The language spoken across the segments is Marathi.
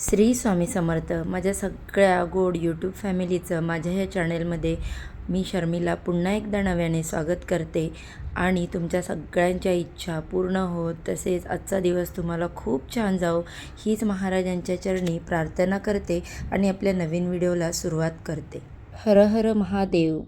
श्री स्वामी समर्थ. माझ्या सगळ्या गोड यूट्यूब फॅमिलीचं माझ्या ह्या चॅनेलमध्ये मी शर्मिला पुन्हा एकदा नव्याने स्वागत करते. आणि तुमच्या सगळ्यांच्या इच्छा पूर्ण होत तसेच आजचा दिवस तुम्हाला खूप छान जाओ हीच महाराजांच्या चरणी प्रार्थना करते आणि आपल्या नवीन व्हिडिओला सुरुवात करते. हर हर महादेव.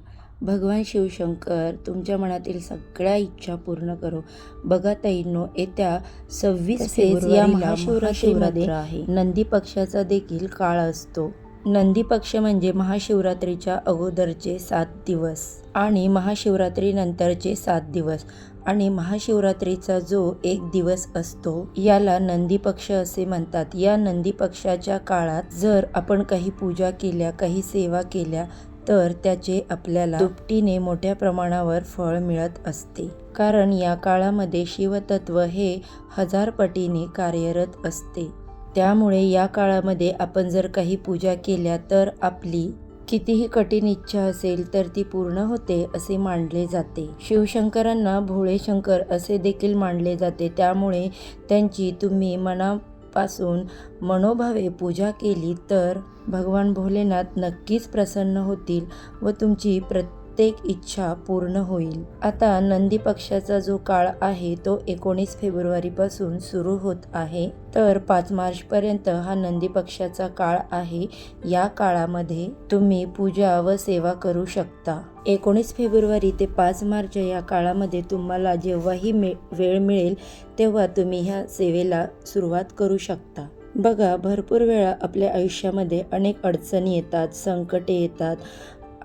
भगवान शिवशंकर तुमच्या मनातील सगळ्या इच्छा पूर्ण करो. बघा ताईंनो येत्या सव्वीस फेब्रुवारीला या महाशिवरात्रीमध्ये. नंदी पक्षाचा देखील काळ असतो. नंदी पक्ष म्हणजे महाशिवरात्रीच्या अगोदरचे सात दिवस आणि महाशिवरात्रीनंतरचे सात दिवस. आणि महाशिवरात्रीचा जो एक दिवस असतो याला नंदी पक्ष असे म्हणतात. या नंदी पक्षाच्या काळात जर आपण काही पूजा केल्या काही सेवा केल्या तर त्याचे आपल्याला दुपटीने मोठ्या प्रमाणावर फळ मिळत असते. कारण या काळामध्ये शिवतत्व हे हजार पटीने कार्यरत असते. त्यामुळे या काळामध्ये आपण जर काही पूजा केल्या तर आपली कितीही कठीण इच्छा असेल तर ती पूर्ण होते असे मानले जाते. शिवशंकरांना भोळे शंकर असे देखील मानले जाते. त्यामुळे त्यांची तुम्ही मना पासून मनोभावे पूजा केली तर भगवान भोलेनाथ नक्कीच प्रसन्न होतील व तुमची प्रत्येक प्रत्येक इच्छा पूर्ण होईल. आता नंदी पक्षाचा जो काळ आहे तो एकोणीस फेब्रुवारीपासून सुरू होत आहे. तर पाच मार्चपर्यंत हा नंदी पक्षाचा काळ आहे. या काळामध्ये तुम्ही पूजा व सेवा करू शकता. एकोणीस फेब्रुवारी ते पाच मार्च या काळामध्ये तुम्हाला जेव्हाही मे वेळ मिळेल तेव्हा तुम्ही ह्या सेवेला सुरुवात करू शकता. बघा भरपूर वेळा आपल्या आयुष्यामध्ये अनेक अडचणी येतात संकटे येतात.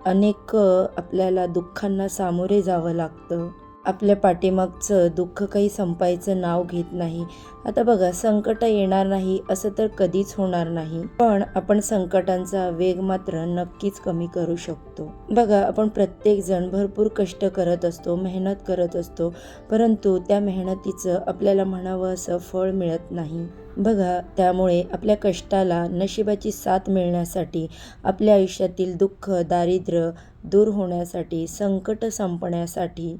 अनेक आपल्याला दुःखांना सामोरे जावं लागतं. आपल्या पाठीमागचं दुःख काही संपायचं नाव घेत नाही. आता बघा संकट येणार नाही असं तर कधीच होणार नाही. पण आपण संकटांचा वेग मात्र नक्कीच कमी करू शकतो. बघा आपण प्रत्येक जण भरपूर कष्ट करत असतो मेहनत करत असतो परंतु त्या मेहनतीचं आपल्याला म्हणावं असं फळ मिळत नाही. बघा त्यामुळे आपल्या कष्टाला नशिबाची साथ मिळण्यासाठी आपल्या आयुष्यातील दुःख दारिद्र्य दूर होण्यासाठी संकट संपण्यासाठी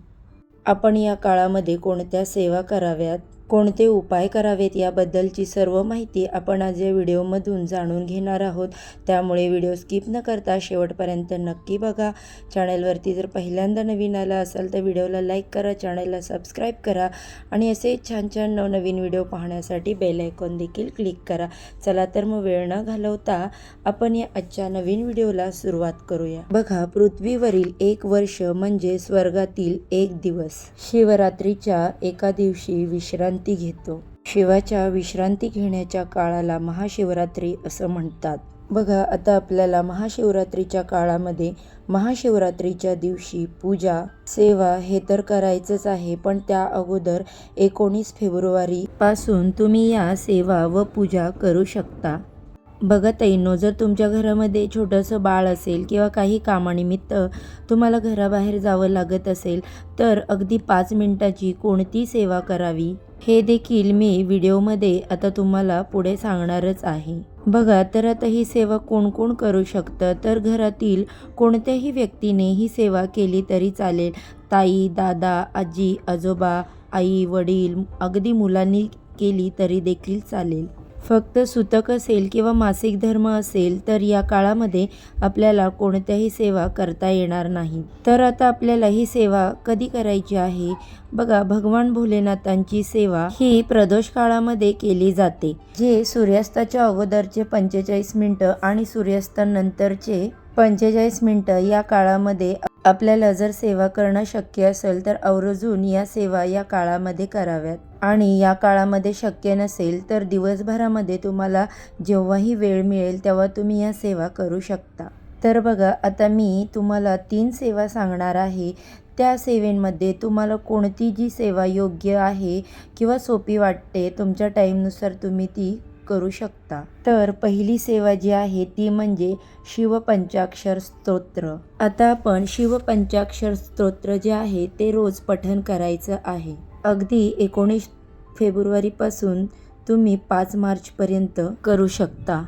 आपण या काळामध्ये कोणत्या सेवा कराव्यात? कोणते उपाय करावेत याबद्दलची सर्व माहिती आपण आज या व्हिडिओमधून जाणून घेणार आहोत. त्यामुळे व्हिडिओ स्किप न करता शेवटपर्यंत नक्की बघा. चॅनलवरती जर पहिल्यांदा नवीन आला असाल तर व्हिडिओला लाईक करा चॅनलला सबस्क्राईब करा आणि असे छान छान नवनवीन व्हिडिओ पाहण्यासाठी बेल आयकॉन देखील क्लिक करा. चला तर मग वेळ न घालवता आपण या आजच्या नवीन व्हिडिओला सुरुवात करूया. बघा पृथ्वीवरील एक वर्ष म्हणजे स्वर्गातील एक दिवस. शिवरात्रीच्या एका दिवशी विश्रांती घेतो. शिवाच्या विश्रांती घेण्याच्या काळाला महाशिवरात्री असं म्हणतात. बघा आता आपल्याला महाशिवरात्रीच्या काळामध्ये महाशिवरात्रीच्या दिवशी पूजा सेवा हे तर करायचंच आहे पण त्या अगोदर एकोणीस फेब्रुवारी पासून तुम्ही या सेवा व पूजा करू शकता. बघा ताईंनो जर तुमच्या घरामध्ये छोटंसं बाळ असेल किंवा काही कामानिमित्त तुम्हाला घराबाहेर जावं लागत असेल तर अगदी पाच मिनिटाची कोणती सेवा करावी? हे देखील मी व्हिडिओमध्ये आता तुम्हाला पुढे सांगणारच आहे. बघा तर आता ही सेवा कोण कोण करू शकतं? तर घरातील कोणत्याही व्यक्तीने ही सेवा केली तरी चालेल. ताई दादा आजी आजोबा आई वडील अगदी मुलांनी केली तरी देखील चालेल. फक्त सुतक असेल किंवा मासिक धर्म असेल तर या काळामध्ये आपल्याला कोणत्याही सेवा करता येणार नाही. तर आता आपल्याला ही सेवा कधी करायची आहे? बघा भगवान भोलेनाथांची सेवा ही प्रदोष काळामध्ये केली जाते जे सूर्यास्ताच्या अगोदरचे पंचेचाळीस मिनटं आणि सूर्यास्तानंतरचे पंचेचाळीस मिनटं या काळामध्ये आपल्याला जर सेवा करणं शक्य असेल तर आवर्जून या सेवा या काळामध्ये कराव्यात. आणि या काळामध्ये शक्य नसेल तर दिवसभरामध्ये तुम्हाला जेव्हाही वेळ मिळेल तेव्हा तुम्ही या सेवा करू शकता. तर बघा आता मी तुम्हाला तीन सेवा सांगणार आहे. त्या सेवेमध्ये तुम्हाला कोणती जी सेवा योग्य आहे किंवा सोपी वाटते तुमच्या टाईमनुसार तुम्ही ती करू शकता. तर पहिली सेवा जी आहे ती म्हणजे शिवपंचाक्षर स्तोत्र. आता आपण शिवपंचाक्षर स्तोत्र जे आहे ते रोज पठण करायचं आहे. अगदी एकोणीस फेब्रुवारीपासून तुम्ही पाच मार्चपर्यंत करू शकता.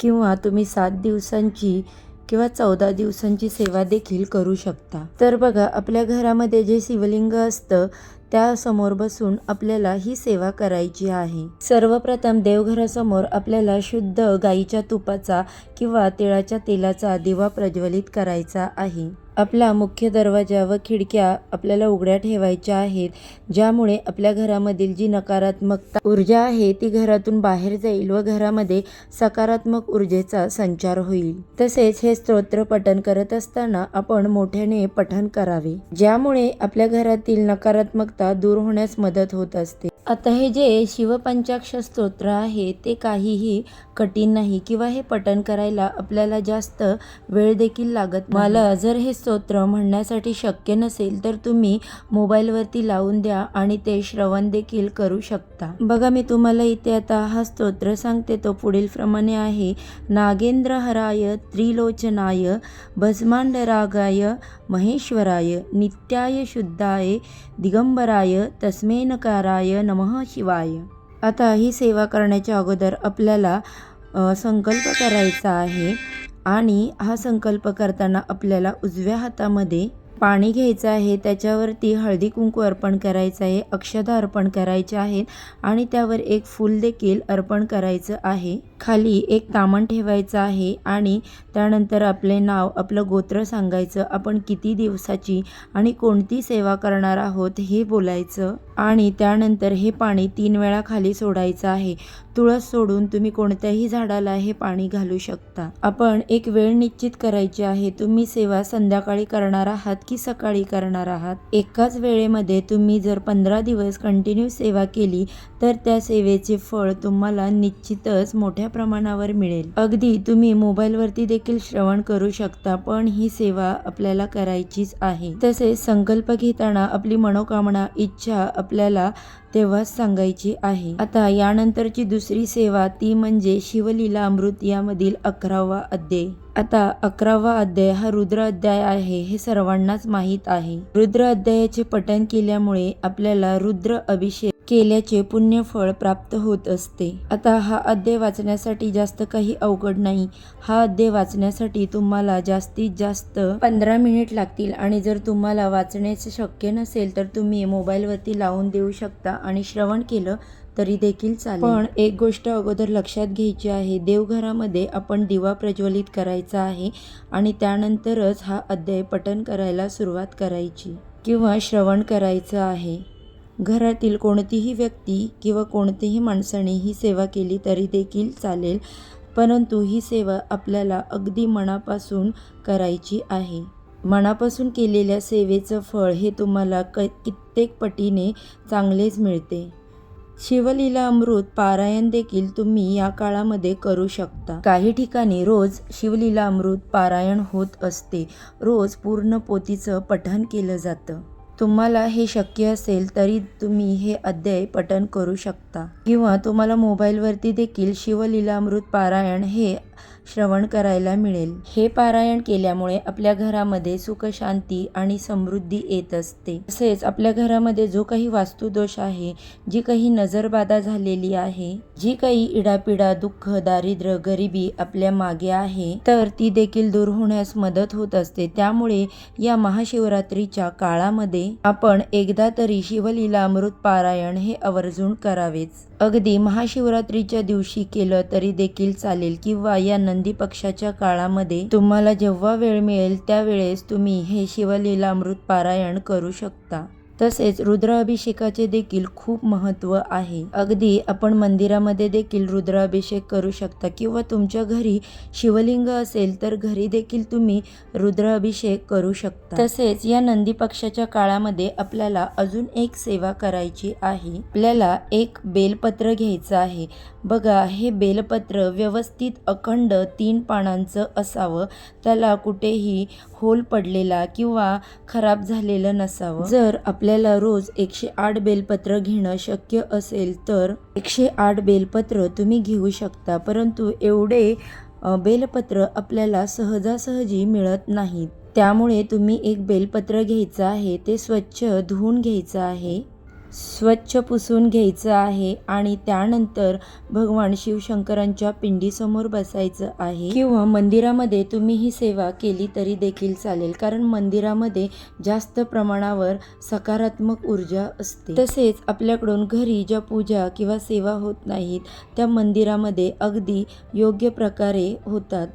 किंवा तुम्ही सात दिवसांची किंवा चौदा दिवसांची सेवा देखील करू शकता. तर बघा आपल्या घरामध्ये जे शिवलिंग असतं त्यासमोर बसून आपल्याला ही सेवा करायची आहे. सर्वप्रथम देवघरासमोर आपल्याला शुद्ध गाईच्या तुपाचा किंवा तिळाच्या तेलाचा दिवा प्रज्वलित करायचा आहे. आपला मुख्य दरवाजा व खिडक्या आपल्याला उघड्या ठेवायच्या आहेत ज्यामुळे आपल्या घरामधील जी नकारात्मकता ऊर्जा आहे ती घरातून बाहेर जाईल व घरामध्ये सकारात्मक ऊर्जेचा संचार होईल. तसेच हे स्तोत्र पठण करत असताना आपण मोठ्याने पठण करावे ज्यामुळे आपल्या घरातील नकारात्मकता दूर होण्यास मदत होत असते. आता हे जे शिवपंचाक्ष स्तोत्र आहे ते काहीही कठीण नाही. किंवा हे पठण करायला आपल्याला जास्त वेळ देखील लागत मला जर हे स्तोत्र म्हणण्यासाठी शक्य नसेल तर तुम्ही मोबाईलवरती लावून द्या आणि ते श्रवण देखील करू शकता. बघा मी तुम्हाला इथे आता हा स्तोत्र सांगते. तो पुढील प्रमाणे आहे. नागेंद्र हराय त्रिलोचनाय भस्मांडरागाय महेश्वराय नित्याय शुद्धाय दिगंबराय तस्मेनकाराय नम. नमः शिवाय. आता ही सेवा करण्याच्या अगोदर आपल्याला संकल्प करायचा आहे आणि हा संकल्प करताना आपल्याला उजव्या हातामध्ये पाणी घ्यायचं आहे त्याच्यावरती हळदी कुंकू अर्पण करायचं आहे अक्षता अर्पण करायच्या आहेत आणि त्यावर एक फूल देखील अर्पण करायचं आहे. खाली एक तामण ठेवायचं आहे आणि त्यानंतर आपले नाव आपलं गोत्र सांगायचं. आपण किती दिवसाची आणि कोणती सेवा करणार आहोत हे बोलायचं आणि त्यानंतर हे पाणी तीन वेळा खाली सोडायचं आहे. तुळस सोडून तुम्ही कोणत्याही झाडाला हे पाणी घालू शकता. आपण एक वेळ निश्चित करायची आहे. तुम्ही सेवा संध्याकाळी करणार आहात की सकाळी करणार आहात? एकाच वेळेमध्ये तुम्ही जर पंधरा दिवस कंटिन्यू सेवा केली तर त्या सेवेचे फळ तुम्हाला निश्चितच मोठ्या प्रमाणावर मिळेल. अगदी तुम्ही मोबाईलवरती देखील श्रवण करू शकता पण ही सेवा आपल्याला करायचीच आहे. तसेच संकल्प घेताना आपली मनोकामना इच्छा आपल्याला तेव्हाच सांगायची आहे. आता यानंतरची दुसरी सेवा ती म्हणजे शिवलीला अमृत यामधील अकरावा अध्याय. आता अकरावा अध्याय हा रुद्र अध्याय आहे हे सर्वांनाच माहीत आहे. रुद्र अध्यायाचे पठण केल्यामुळे आपल्याला रुद्र अभिषेक केल्याचे पुण्यफळ प्राप्त होत असते. आता हा अध्याय वाचण्यासाठी जास्त काही अवघड नाही. हा अध्याय वाचण्यासाठी तुम्हाला जास्तीत जास्त पंधरा मिनिट लागतील आणि जर तुम्हाला वाचण्याचे शक्य नसेल तर तुम्ही मोबाईलवरती लावून देऊ शकता आणि श्रवण केलं तरी देखील चालेल. पण एक गोष्ट अगोदर लक्षात घ्यायची आहे. देवघरामध्ये आपण दिवा प्रज्वलित करायचा आहे आणि त्यानंतरच हा अध्याय पठण करायला सुरुवात करायची किंवा श्रवण करायचं आहे. घरातील कोणतीही व्यक्ती किंवा कोणतीही माणसाने ही सेवा केली तरी देखील चालेल परंतु ही सेवा आपल्याला अगदी मनापासून करायची आहे. मनापासून केलेल्या सेवेचं फळ हे तुम्हाला क कित्येक पटीने चांगलेच मिळते. शिवलीला अमृत पारायण देखील तुम्ही या काळामध्ये करू शकता. काही ठिकाणी रोज शिवलीला अमृत पारायण होत असते. रोज पूर्ण पोतीचं पठण केलं जातं. तुम्हाला हे शक्य असेल तरी तुम्ही हे अध्याय पठण करू शकता. किंवा तुम्हाला मोबाईलवरती देखील शिवलीलामृत पारायण हे श्रवण करायला मिळेल. हे पारायण केल्यामुळे आपल्या घरामध्ये सुख शांती आणि समृद्धी येत असते. तसेच आपल्या घरामध्ये जो काही वास्तुदोष आहे जी काही नजरबाधा झालेली आहे जी काही इडापिडा दुःख दारिद्र्य गरिबी आपल्या मागे आहे तर ती देखील दूर होण्यास मदत होत असते. त्यामुळे या महाशिवरात्रीच्या काळामध्ये आपण एकदा तरी शिवलीला अमृत पारायण हे आवर्जून करावेच. अगदी महाशिवरात्रीच्या दिवशी केलं तरी देखील चालेल किंवा या नंदी पक्षाच्या काळामध्ये तुम्हाला जेव्हा वेळ मिळेल त्यावेळेस तुम्ही हे शिवलीला अमृत पारायण करू शकता. तसेच रुद्राभिषेकाचे देखील खूप महत्त्व आहे. अगदी आपण मंदिरामध्ये देखील रुद्राभिषेक करू शकता किंवा तुमच्या घरी शिवलिंग असेल तर घरी देखील तुम्ही रुद्राभिषेक करू शकता. तसेच या नंदी पक्षाच्या काळामध्ये आपल्याला अजून एक सेवा करायची आहे. आपल्याला एक बेलपत्र घ्यायचं आहे. बघा हे बेलपत्र व्यवस्थित अखंड तीन पानांचं असावं. त्याला कुठेही होल पडलेला किंवा खराब झालेलं नसावं. जर आपल्याला रोज एकशे आठ बेलपत्र घेणं शक्य असेल तर एकशे आठ बेलपत्र तुम्ही घेऊ शकता. परंतु एवढे बेलपत्र आपल्याला सहजासहजी मिळत नाहीत. त्यामुळे तुम्ही एक बेलपत्र घ्यायचं आहे ते स्वच्छ धुवून घ्यायचं आहे. स्वच्छ पुसून घ्यायचं आहे आणि त्यानंतर भगवान शिवशंकरांच्या पिंडीसमोर बसायचं आहे. किंवा मंदिरामध्ये तुम्ही ही सेवा केली तरी देखील चालेल कारण मंदिरामध्ये जास्त प्रमाणावर सकारात्मक ऊर्जा असते. तसेच आपल्याकडून घरी ज्या पूजा किंवा सेवा होत नाहीत त्या मंदिरामध्ये अगदी योग्य प्रकारे होतात.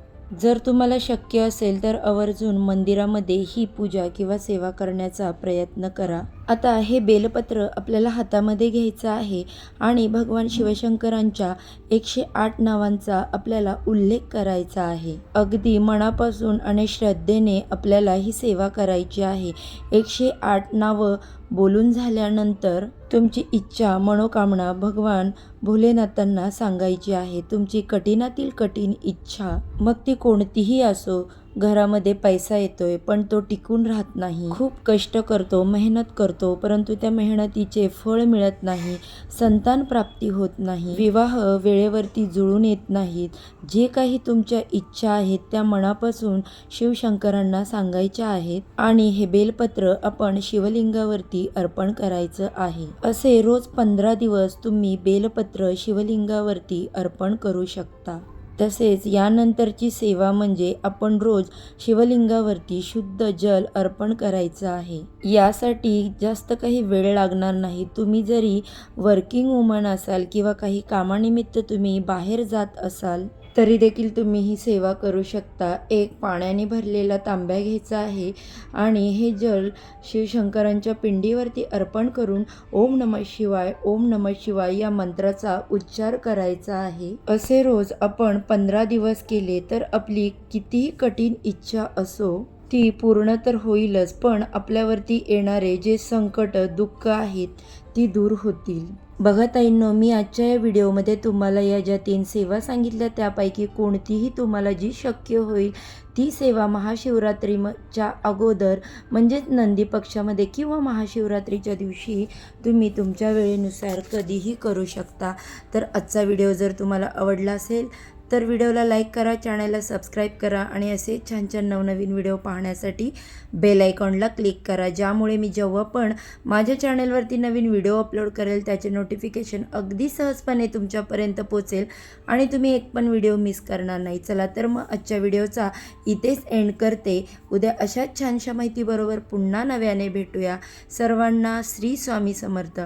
जर तुम्हाला शक्य असेल तर आवर्जून मंदिरामध्ये ही पूजा किंवा सेवा करण्याचा प्रयत्न करा. आता हे बेलपत्र आपल्याला हातामध्ये घ्यायचं आहे आणि भगवान शिवशंकरांच्या एकशे आठ नावांचा आपल्याला उल्लेख करायचा आहे. अगदी मनापासून आणि श्रद्धेने आपल्याला ही सेवा करायची आहे. एकशे आठ नावं बोलून झाल्यानंतर तुमची इच्छा मनोकामना भगवान भोलेनाथांना सांगायची आहे. तुमची कठीणातील कठीण इच्छा मग ती कोणतीही असो घरामध्ये पैसा येतोय पण तो टिकून राहत नाही. खूप कष्ट करतो मेहनत करतो परंतु त्या मेहनतीचे फळ मिळत नाही संतान प्राप्ती होत नाही. विवाह वेळेवरती जुळून येत नाहीत. जे काही तुमच्या इच्छा आहेत त्या मनापासून शिवशंकरांना सांगायच्या आहेत आणि हे बेलपत्र आपण शिवलिंगावरती अर्पण करायचं आहे. असे रोज पंधरा दिवस तुम्ही बेलपत्र शिवलिंगावरती अर्पण करू शकता. तसेच यानंतरची सेवा म्हणजे आपण रोज शिवलिंगावरती शुद्ध जल अर्पण करायचं आहे. यासाठी जास्त काही वेळ लागणार नाही. तुम्ही जरी वर्किंग वुमन असाल किंवा काही कामानिमित्त तुम्ही बाहेर जात असाल तरी देखील तुम्ही ही सेवा करू शकता. एक पाण्याने भरलेला तांब्या घ्यायचा आहे आणि हे जल शिवशंकरांच्या पिंडीवरती अर्पण करून ओम नम शिवाय ओम नम शिवाय या मंत्राचा उच्चार करायचा आहे. असे रोज आपण पंधरा दिवस केले तर आपली कितीही कठीण इच्छा असो ती पूर्ण तर होईलच पण आपल्यावरती येणारे जे संकट दुःख आहेत ती दूर होतील. बघा ताईंनो मी आजच्या या व्हिडिओमध्ये तुम्हाला या ज्या तीन सेवा सांगितल्या त्यापैकी कोणतीही तुम्हाला जी शक्य होईल ती सेवा महाशिवरात्रीच्या अगोदर म्हणजेच नंदी पक्षामध्ये किंवा महाशिवरात्रीच्या दिवशी तुम्ही तुमच्या वेळेनुसार कधीही करू शकता. तर आजचा व्हिडिओ जर तुम्हाला आवडला असेल तर व्हिडिओला लाईक करा चॅनलला सबस्क्राईब करा आणि असे छान छान नवनवीन व्हिडिओ पाहण्यासाठी बेल आयकॉनला क्लिक करा ज्यामुळे मी जेव्हा पण माझ्या चॅनलवरती नवीन व्हिडिओ अपलोड करेल त्याचे नोटिफिकेशन अगदी सहजपणे तुमच्यापर्यंत पोचेल आणि तुम्ही एक पण व्हिडिओ मिस करणार नाही. चला तर मग आजच्या व्हिडिओचा इथेच एंड करते. उद्या अशाच छानशा माहितीबरोबर पुन्हा नव्याने भेटूया. सर्वांना श्री स्वामी समर्थ.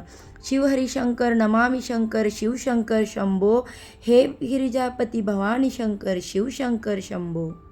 शिवहरिशंकर नमामि शंकर शिवशंकर शंभो. हे गिरिजापती भवानी शंकर शिवशंकर शंभो.